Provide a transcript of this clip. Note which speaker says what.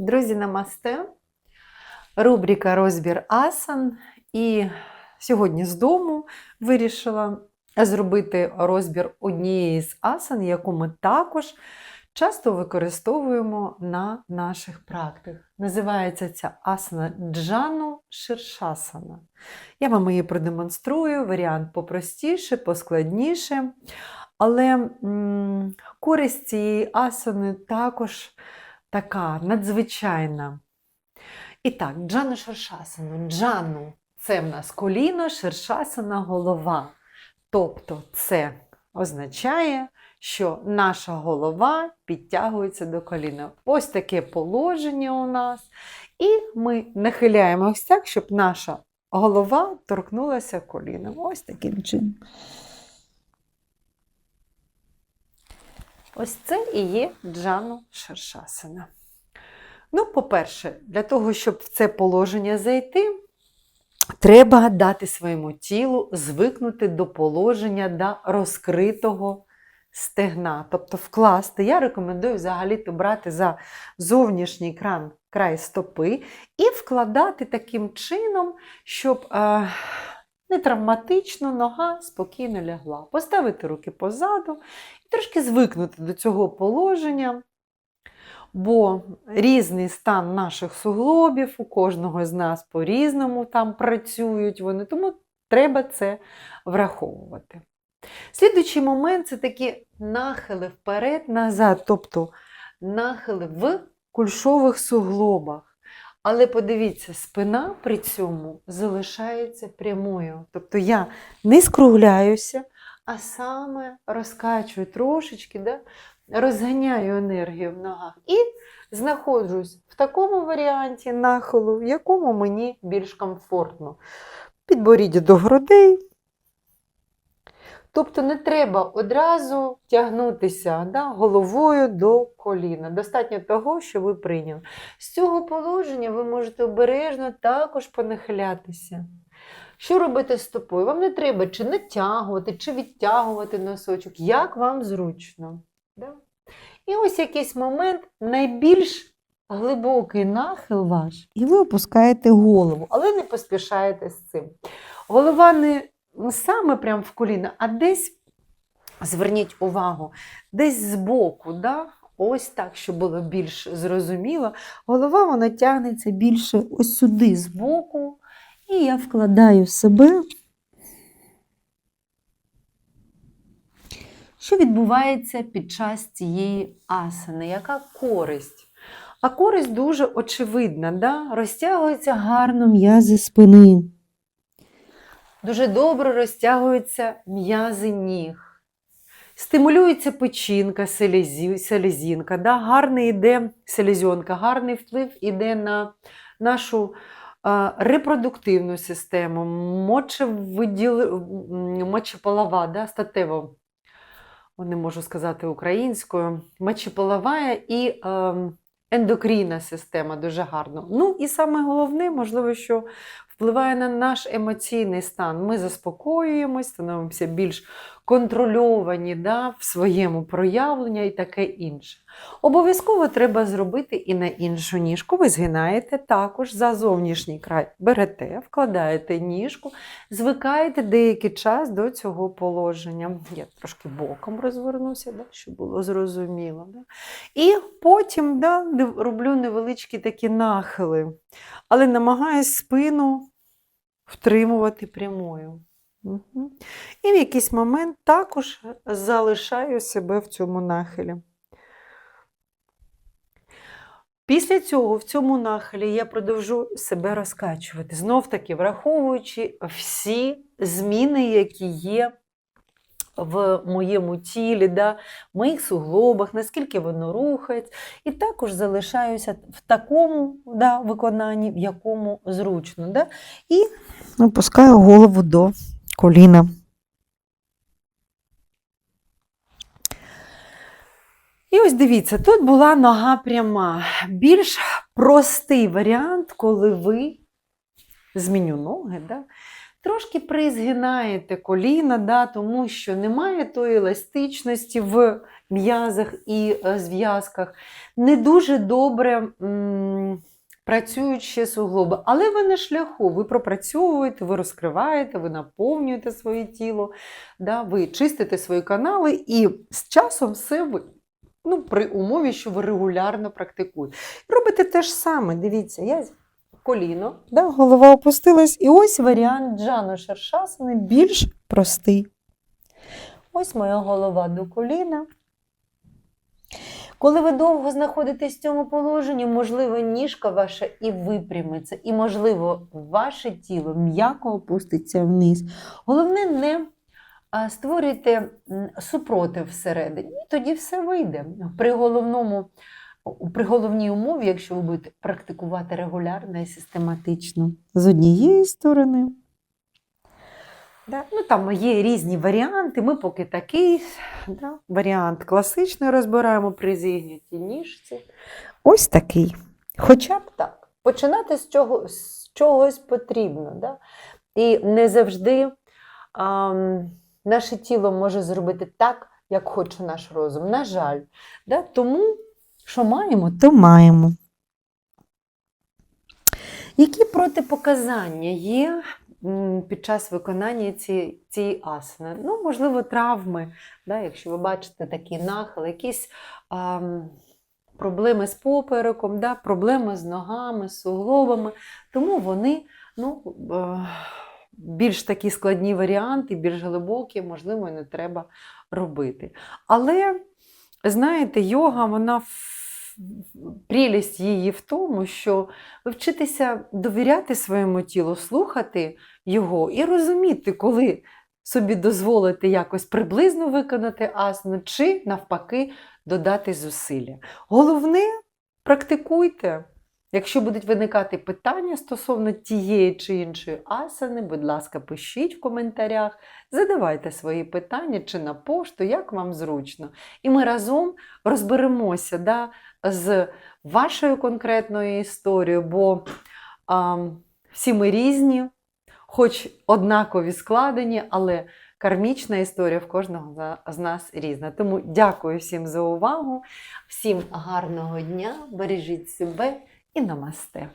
Speaker 1: Друзі, намасте. Рубрика Розбір асан. І сьогодні з дому вирішила зробити розбір однієї з асан, яку ми також часто використовуємо на наших практиках. Називається ця асана Джану Ширшасана. Я вам її продемонструю, варіант попростіше, поскладніше. Але м, користь цієї асани також така надзвичайна. І так, джану шершасану. Джану це в нас коліно, шершасана голова. Тобто це означає, що наша голова підтягується до коліна. Ось таке положення у нас. І ми нахиляємо ось так, щоб наша голова торкнулася коліном. Ось таким чином. Ось це і є джану шершасана. Ну, по-перше, для того, щоб в це положення зайти, треба дати своєму тілу звикнути до положення до розкритого стегна. Тобто вкласти. Я рекомендую взагалі-то брати за зовнішній кран край стопи і вкладати таким чином, щоб е, не травматично нога спокійно лягла. Поставити руки позаду і трошки звикнути до цього положення. Бо різний стан наших суглобів, у кожного з нас по-різному там працюють вони, тому треба це враховувати. Слідуючий момент це такі нахили вперед-назад, тобто нахили в кульшових суглобах. Але подивіться, спина при цьому залишається прямою. Тобто я не скругляюся, а саме розкачую трошечки, да? розганяю енергію в ногах і знаходжусь в такому варіанті нахилу, в якому мені більш комфортно. Підборіддя до грудей. Тобто не треба одразу тягнутися да, головою до коліна. Достатньо того, що ви прийняли. З цього положення ви можете обережно також понахилятися. Що робити з стопою? Вам не треба чи натягувати, чи відтягувати носочок, як вам зручно. Да? І ось якийсь момент найбільш глибокий нахил ваш, і ви опускаєте голову, але не поспішаєте з цим. Голова не саме прямо в коліна, а десь, зверніть увагу, десь збоку, да? ось так, щоб було більш зрозуміло. Голова вона тягнеться більше ось сюди збоку, і я вкладаю себе. Що відбувається під час цієї асани? Яка користь? А користь дуже очевидна, да? розтягуються гарно м'язи спини. Дуже добре розтягуються м'язи ніг. Стимулюється печінка, селезі- селезінка, да? гарний йде селезінка, гарний вплив іде на нашу а, репродуктивну систему, мочевиділ... мочеполова, да? статево не можу сказати українською, мочеполова і ем, ендокрінна система дуже гарно. Ну і саме головне, можливо, що впливає на наш емоційний стан. Ми заспокоюємось, становимося більш контрольовані да, в своєму проявленні і таке інше. Обов'язково треба зробити і на іншу ніжку. Ви згинаєте також за зовнішній край, берете, вкладаєте ніжку, звикаєте деякий час до цього положення. Я трошки боком розвернуся, да, щоб було зрозуміло. Да. І потім да, роблю невеличкі такі нахили, але намагаюсь спину втримувати прямою. І в якийсь момент також залишаю себе в цьому нахилі. Після цього в цьому нахилі я продовжу себе розкачувати, знов таки враховуючи всі зміни, які є в моєму тілі, да, в моїх суглобах, наскільки воно рухається, і також залишаюся в такому да, виконанні, в якому зручно. Да, і опускаю голову до коліна. І ось дивіться, тут була нога пряма. Більш простий варіант, коли ви зміню ноги, да, трошки призгинаєте коліна, да, тому що немає тої еластичності в м'язах і е, зв'язках. Не дуже добре м, працюють ще суглоби. Але ви на шляху, ви пропрацьовуєте, ви розкриваєте, ви наповнюєте своє тіло, да, ви чистите свої канали, і з часом все ви. Ну, при умові, що ви регулярно практикуєте. Робите те ж саме. Дивіться, я коліно, да, голова опустилась, і ось варіант Джану Шершасани більш простий. Ось моя голова до коліна. Коли ви довго знаходитесь в цьому положенні, можливо, ніжка ваша і випрямиться, і, можливо, ваше тіло м'яко опуститься вниз. Головне, не створюйте супротив всередині, і тоді все вийде. При головному при головній умові, якщо ви будете практикувати регулярно і систематично. З однієї сторони. Да? Ну, там є різні варіанти. Ми поки такий да? варіант класичний розбираємо при зігнутій ніжці. Ось такий. Хоча б так. Починати з, чого, з чогось потрібно. Да? І не завжди ам, наше тіло може зробити так, як хоче наш розум. На жаль. Да? Тому, що маємо, то маємо. Які протипоказання є під час виконання цієї, цієї асани? Ну, можливо, травми, да, якщо ви бачите такий нахил, якісь ам, проблеми з попереком, да, проблеми з ногами, з суглобами. Тому вони ну, е, більш такі складні варіанти, більш глибокі, можливо, не треба робити. Але, знаєте, йога, вона прелість її в тому, що ви довіряти своєму тілу, слухати його і розуміти, коли собі дозволити якось приблизно виконати асану, чи навпаки додати зусилля. Головне, практикуйте. Якщо будуть виникати питання стосовно тієї чи іншої асани, будь ласка, пишіть в коментарях, задавайте свої питання чи на пошту, як вам зручно. І ми разом розберемося да, з вашою конкретною історією, бо а, всі ми різні, хоч однакові складені, але кармічна історія в кожного з нас різна. Тому дякую всім за увагу, всім гарного дня, бережіть себе і намасте.